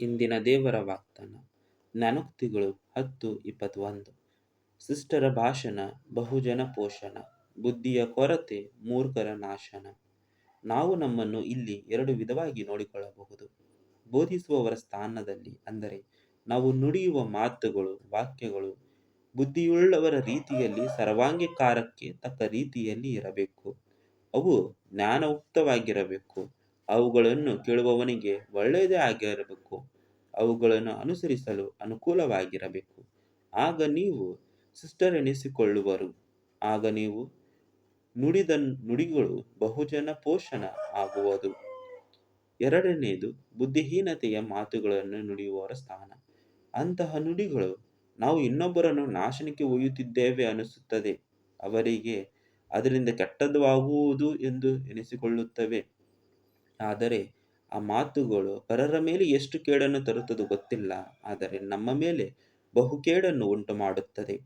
ಇಂದಿನ ದೇವರ ವಾಗ್ದಾನ. ಜ್ಞಾನೋಕ್ತಿಗಳು ಹತ್ತು ಇಪ್ಪತ್ತೊಂದು. ಸಿಸ್ಟರ ಭಾಷಣ, ಬಹುಜನ ಪೋಷಣ, ಬುದ್ಧಿಯ ಕೊರತೆ, ಮೂರ್ಖರ ನಾಶನ. ನಾವು ನಮ್ಮನ್ನು ಇಲ್ಲಿ ಎರಡು ವಿಧವಾಗಿ ನೋಡಿಕೊಳ್ಳಬಹುದು. ಬೋಧಿಸುವವರ ಸ್ಥಾನದಲ್ಲಿ ಅಂದರೆ ನಾವು ನುಡಿಯುವ ಮಾತುಗಳು, ವಾಕ್ಯಗಳು, ಬುದ್ಧಿಯುಳ್ಳವರ ರೀತಿಯಲ್ಲಿ ಸರ್ವಾಂಗೀಕಾರಕ್ಕೆ ತಕ್ಕ ರೀತಿಯಲ್ಲಿ ಇರಬೇಕು. ಅವು ಜ್ಞಾನಯುಕ್ತವಾಗಿರಬೇಕು. ಅವುಗಳನ್ನು ಕೇಳುವವನಿಗೆ ಒಳ್ಳೆಯದೇ ಆಗಿರಬೇಕು. ಅವುಗಳನ್ನು ಅನುಸರಿಸಲು ಅನುಕೂಲವಾಗಿರಬೇಕು. ಆಗ ನೀವು ಸಿಸ್ಟರ್ ಎನಿಸಿಕೊಳ್ಳುವರು ಆಗ ನೀವು ನುಡಿದ ನುಡಿಗಳು ಬಹುಜನ ಪೋಷಣ ಆಗುವುದು. ಎರಡನೆಯದು, ಬುದ್ಧಿಹೀನತೆಯ ಮಾತುಗಳನ್ನು ನುಡಿಯುವವರ ಸ್ಥಾನ. ಅಂತಹ ನುಡಿಗಳು ನಾವು ಇನ್ನೊಬ್ಬರನ್ನು ನಾಶನಕ್ಕೆ ಒಯ್ಯುತ್ತಿದ್ದೇವೆ ಅನಿಸುತ್ತದೆ ಅವರಿಗೆ ಅದರಿಂದ ಕೆಟ್ಟದ್ದು ಆಗುವುದು ಎಂದು ಎನಿಸಿಕೊಳ್ಳುತ್ತವೆ. ಆದರೆ ಆ ಮಾತುಗಳು ಪರರ ಮೇಲೆ ಎಷ್ಟು ಕೇಡನ್ನು ತರುತ್ತದೆ ಗೊತ್ತಿಲ್ಲ, ಆದರೆ ನಮ್ಮ ಮೇಲೆ ಬಹು ಕೇಡನ್ನು ಉಂಟು ಮಾಡುತ್ತದೆ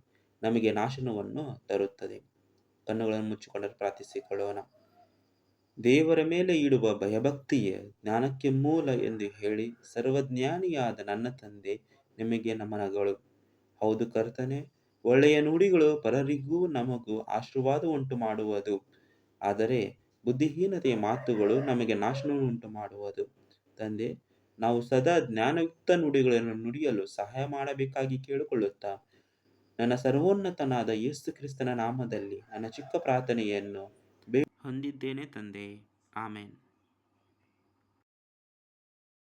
ನಮಗೆ ನಾಶನವನ್ನು ತರುತ್ತದೆ. ಕಣ್ಣುಗಳನ್ನು ಮುಚ್ಚಿಕೊಂಡರೆ ಪ್ರಾರ್ಥಿಸಿಕೊಳ್ಳೋಣ. ದೇವರ ಮೇಲೆ ಇಡುವ ಭಯಭಕ್ತಿಯೇ ಜ್ಞಾನಕ್ಕೆ ಮೂಲ ಎಂದು ಹೇಳಿ ಸರ್ವಜ್ಞಾನಿಯಾದ ನನ್ನ ತಂದೆ ನಿಮಗೆ ನಮನಗಳು. ಹೌದು ಕರ್ತನೆ, ಒಳ್ಳೆಯ ನುಡಿಗಳು ಪರರಿಗೂ ನಮಗೂ ಆಶೀರ್ವಾದ ಉಂಟು ಮಾಡುವುದು ಆದರೆ ಬುದ್ಧಿಹೀನತೆಯ ಮಾತುಗಳು ನಮಗೆ ನಾಶನವನ್ನು ಉಂಟು ಮಾಡುವುದು ತಂದೆ, ನಾವು ಸದಾ ಜ್ಞಾನಯುಕ್ತ ನುಡಿಗಳನ್ನು ನುಡಿಯಲು ಸಹಾಯ ಮಾಡಬೇಕಾಗಿ ಕೇಳಿಕೊಳ್ಳುತ್ತಾ, ನನ್ನ ಸರ್ವೋನ್ನತನಾದ ಯೇಸು ಕ್ರಿಸ್ತನ ನಾಮದಲ್ಲಿ ನನ್ನ ಚಿಕ್ಕ ಪ್ರಾರ್ಥನೆಯನ್ನು ಹೊಂದಿದ್ದೇನೆ ತಂದೆ. ಆಮೇನ್.